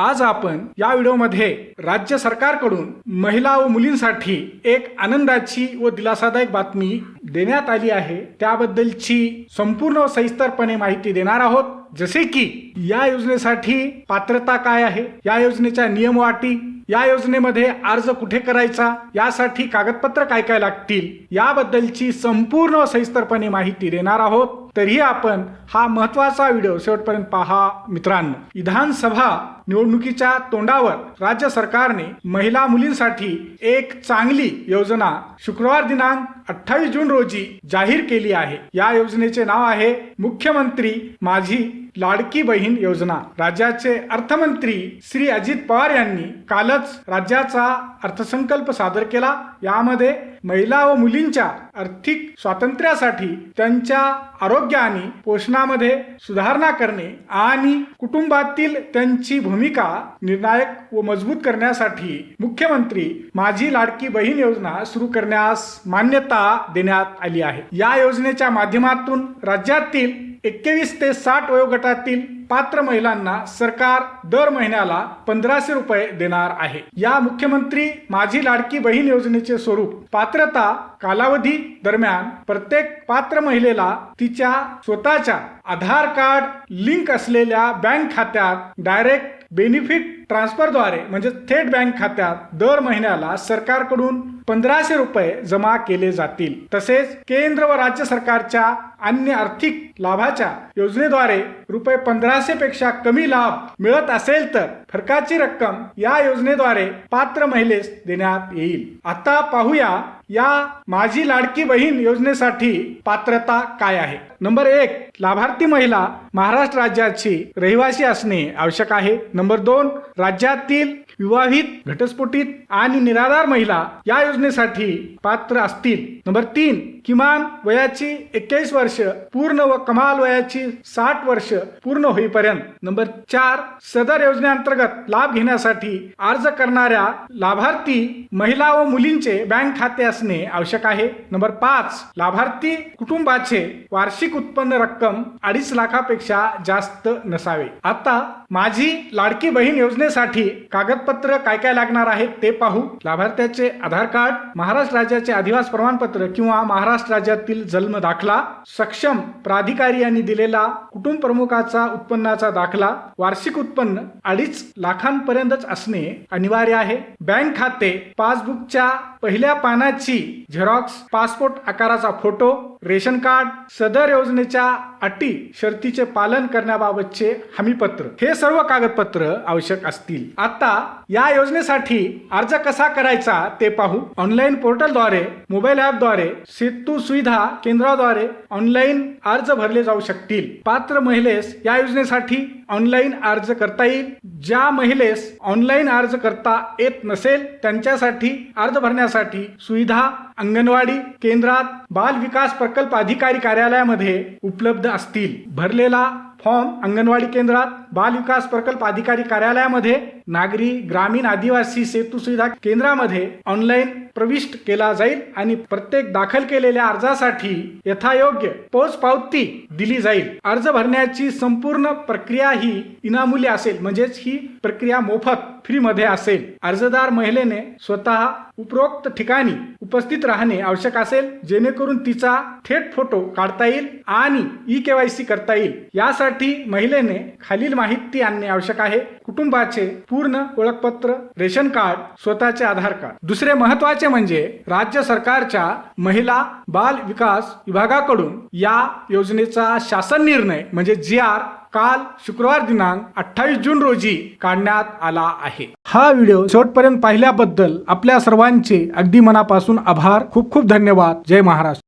आज आपण या व्हिडिओमध्ये राज्य सरकारकडून महिला व मुलींसाठी एक आनंदाची व दिलासादायक बातमी देण्यात आली आहे. त्याबद्दलची संपूर्ण सविस्तरपणे माहिती देणार आहोत. जसे की या योजनेसाठी पात्रता काय आहे? या योजनेच्या नियम वाटी या योजनेमध्ये अर्ज कुठे करायचा? यासाठी कागदपत्र काय काय लागतील? याबद्दलची संपूर्ण सविस्तरपणे माहिती देणार आहोत. तरीही आपण हा महत्त्वाचा व्हिडिओ शेवटपर्यंत पहा. मित्रांनो विधानसभा निवडणुकीच्या तोंडावर राज्य सरकारने महिला मुलींसाठी एक चांगली योजना शुक्रवार दिनांक अठ्ठावीस जून रोजी जाहीर केली आहे. या योजनेचे नाव आहे मुख्यमंत्री माझी लाडकी बहीण योजना. राज्याचे अर्थमंत्री श्री अजित पवार यांनी कालच राज्याचा अर्थसंकल्प सादर केला. यामध्ये महिला व मुलींच्या आर्थिक स्वातंत्र्यासाठी त्यांच्या आरोग्य आणि पोषणामध्ये सुधारणा करणे आणि कुटुंबातील त्यांची भूमिका निर्णायक व मजबूत करण्यासाठी मुख्यमंत्री माझी लाडकी बहीण योजना सुरू करण्यास मान्यता देण्यात आली आहे. या योजनेच्या माध्यमातून राज्यातील एकवीस ते साठ वयोगटातील पात्र महिलांना सरकार दर महिन्याला पंधराशे रुपये देणार आहे. या मुख्यमंत्री माझी लाडकी बहीण योजनेचे स्वरूप पात्रता कालावधी दरम्यान प्रत्येक पात्र महिलेला तिच्या स्वतःच्या आधार कार्ड लिंक असलेल्या बँक खात्यात डायरेक्ट बेनिफिट ट्रान्सफरद्वारे म्हणजे थेट बँक खात्यात दर महिन्याला सरकारकडून पंधराशे रुपये जमा केले जातील. तसेच केंद्र व राज्य सरकारच्या अन्य आर्थिक लाभाच्या योजनेद्वारे रुपये पंधराशे पेक्षा कमी लाभ मिळत असेल तर फरकाची रक्कम या योजनेद्वारे पात्र महिलेस देण्यात येईल. आता पाहूया या माझी लाडकी बहीण योजनेसाठी पात्रता काय आहे. नंबर एक लाभार्थी महिला महाराष्ट्र राज्याची रहिवासी असणे आवश्यक आहे. नंबर दोन राज्यातील विवाहित घटस्फोटित आणि निराधार महिला या योजनेसाठी पात्र असतील. नंबर तीन किमान वयाची एक्केचाळीस वर्ष पूर्ण व कमाल वयाची साठ वर्ष पूर्ण होईपर्यंत. नंबर चार सदर योजनेअंतर्गत लाभ घेण्यासाठी अर्ज करणाऱ्या लाभार्थी महिला व मुलींचे बँक खाते असणे आवश्यक आहे. नंबर पाच लाभार्थी कुटुंबाचे वार्षिक उत्पन्न रक्कम अडीच लाखापेक्षा जास्त नसावे. आता माझी लाडकी बहीण योजनेसाठी कागद कागदपत्र काय काय लागणार आहेत ते पाहू. लाभार्थ्याचे आधार कार्ड महाराष्ट्र राज्याचे अधिवास प्रमाणपत्र किंवा महाराष्ट्र राज्यातील जन्म दाखला सक्षम प्राधिकारी यांनी दिलेला कुटुंब प्रमुखाचा उत्पन्नाचा दाखला वार्षिक उत्पन्न अडीच लाखांपर्यंतच असणे अनिवार्य आहे. बँक खाते पासबुकच्या पहिल्या पानाची झेरॉक्स पासपोर्ट आकाराचा फोटो रेशन कार्ड सदर योजनेच्या अटी शर्तीचे पालन करण्याबाबतचे हमीपत्र हे सर्व कागदपत्र आवश्यक असतील. आता या योजनेसाठी अर्ज कसा करायचा ते पाहू. ऑनलाईन पोर्टलद्वारे मोबाईल ॲपद्वारे सेतू सुविधा केंद्राद्वारे ऑनलाईन अर्ज भरले जाऊ शकतील. पात्र महिलेस या योजनेसाठी ऑनलाईन अर्ज करता येईल. ज्या महिलेस ऑनलाईन अर्ज करता येत नसेल त्यांच्यासाठी अर्ज भरण्यासाठी सुविधा अंगणवाडी केंद्रात बाल विकास प्रकल्प अधिकारी कार्यालयामध्ये उपलब्ध असतील. भरलेला फॉर्म अंगणवाडी केंद्रात बाल विकास प्रकल्प अधिकारी कार्यालयामध्ये नागरी ग्रामीण आदिवासी सेतू सुविधा केंद्रामध्ये ऑनलाईन प्रविष्ट केला जाईल आणि प्रत्येक दाखल केलेल्या अर्जासाठी यथायोग्य पोच पावती दिली जाईल. अर्ज भरण्याची संपूर्ण प्रक्रिया ही इनामुली असेल म्हणजेच ही प्रक्रिया मोफत फ्री मध्ये असेल. अर्जदार महिलेने स्वतः उपरोक्त ठिकाणी उपस्थित राहणे आवश्यक असेल जेणेकरून तिचा थेट फोटो काढता येईल आणि ई केवायसी करता येईल. यासाठी महिलेने खालील माहिती आणणे आवश्यक आहे. कुटुंबाचे पूर्ण ओळखपत्र रेशन कार्ड स्वतःचे आधार कार्ड. दुसरे महत्त्वाचे म्हणजे राज्य सरकारच्या महिला बाल विकास विभागाकडून या योजनेचा शासन निर्णय म्हणजे जी आर काल शुक्रवार दिनांक अठ्ठावीस जून रोजी काढण्यात आला आहे. हा व्हिडिओ शेवटपर्यंत पाहिल्याबद्दल आपल्या सर्वांचे अगदी मनापासून आभार. खूप खूप धन्यवाद. जय महाराष्ट्र.